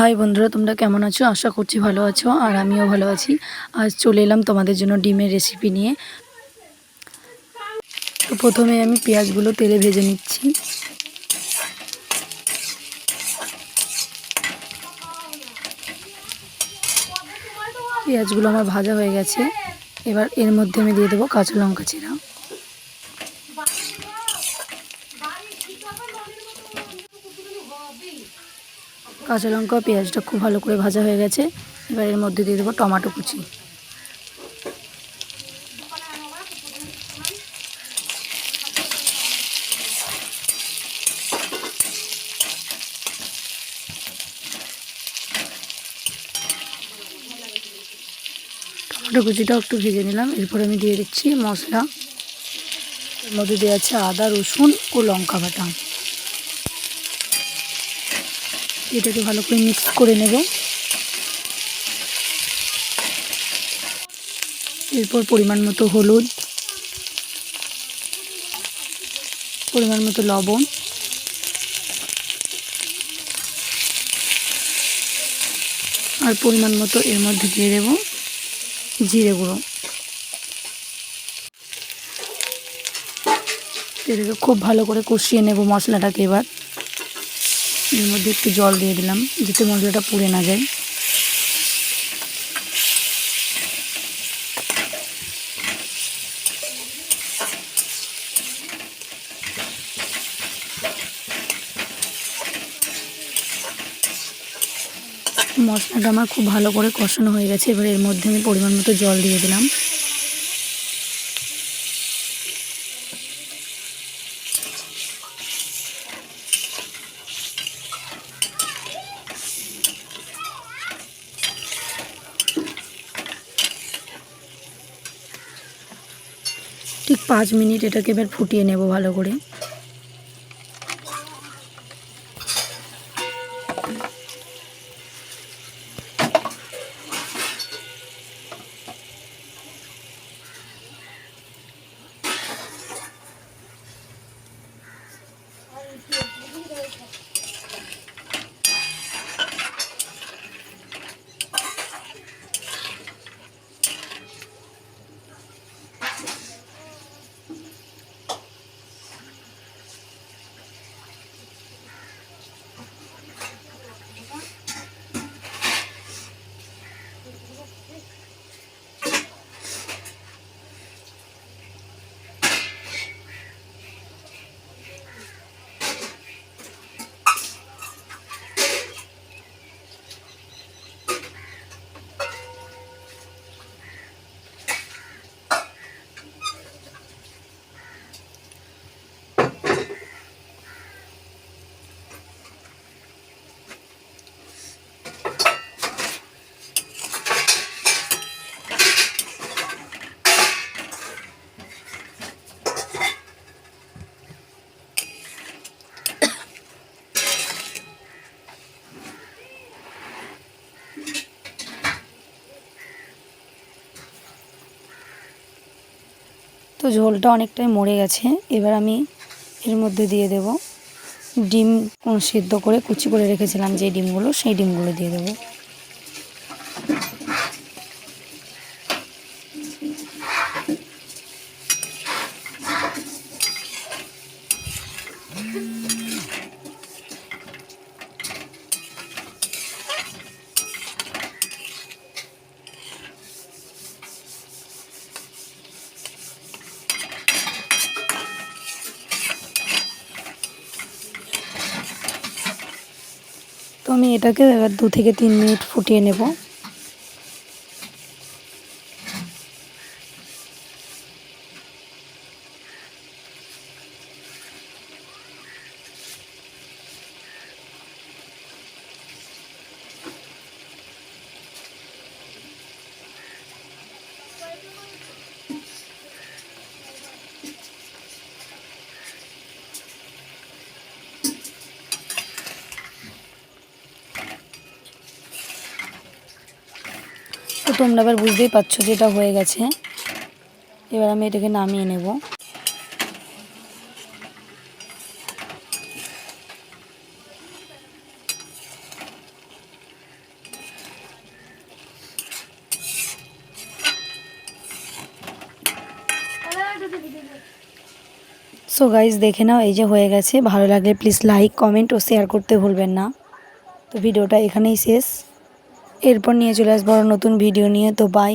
High বন্ধুরা, তোমরা কেমন আছো? আশা করছি ভালো আছো, আর আমিও ভালো আছি। আজ চলে এলাম তোমাদের জন্য ডিমের রেসিপি নিয়ে। তো প্রথমে আমি পেঁয়াজগুলো তেলে ভেজে নিচ্ছি। পেঁয়াজগুলো আমার ভাজা হয়ে গেছে। এবার এর মধ্যে আমি দিয়ে দেবো কাঁচা লঙ্কা চিরা কাঁচা লঙ্কা পেঁয়াজটা খুব ভালো করে ভাজা হয়ে গেছে। এবার এর মধ্যে দিয়ে দেবো টমেটো কুচি। টমেটো কুচিটাও একটু ভেজে নিলাম। এরপরে আমি দিয়ে দিচ্ছি মশলা। এর মধ্যে দিয়ে আছে আদা, রসুন ও লঙ্কা বাটা। এটাকে ভালো করে মিক্স করে নেব। এরপর পরিমাণ মতো হলুদ, পরিমাণ মতো লবণ। আর পরিমাণ মতো এর মধ্যে দিয়ে দেব জিরে গুঁড়ো। এটাকে খুব ভালো করে কষিয়ে নেব মশলাটাকে এবার। এর মধ্যে একটু জল দিয়ে দিলাম, যাতে মশলাটা পুড়ে না যায়। মশলাটা আমার খুব ভালো করে কষানো হয়ে গেছে, এবার এর মধ্যে আমি পরিমাণ মতো জল দিয়ে দিলাম। পাঁচ মিনিট এটাকে এবার ফুটিয়ে নেব ভালো করে। তো ঝোলটা অনেকটাই মরে গেছে। এবার আমি এর মধ্যে দিয়ে দেব ডিম সিদ্ধ করে কুচি করে রেখেছিলাম যে ডিমগুলো, সেই ডিমগুলো দিয়ে দেবো। আমি এটাকে দু থেকে তিন মিনিট ফুটিয়ে নেব। তো তোমরা এবার বুঝতেই পারছ যে এটা হয়ে গেছে। এবার আমি এটাকে নামিয়ে নেব। সো গাইজ দেখে নাও এই যে হয়ে গেছে। ভালো লাগলে প্লিজ লাইক কমেন্ট ও শেয়ার করতে ভুলবেন না। তো ভিডিওটা এখানেই শেষ। এরপর নিয়ে চলে আসব নতুন ভিডিও নিয়ে তো বাই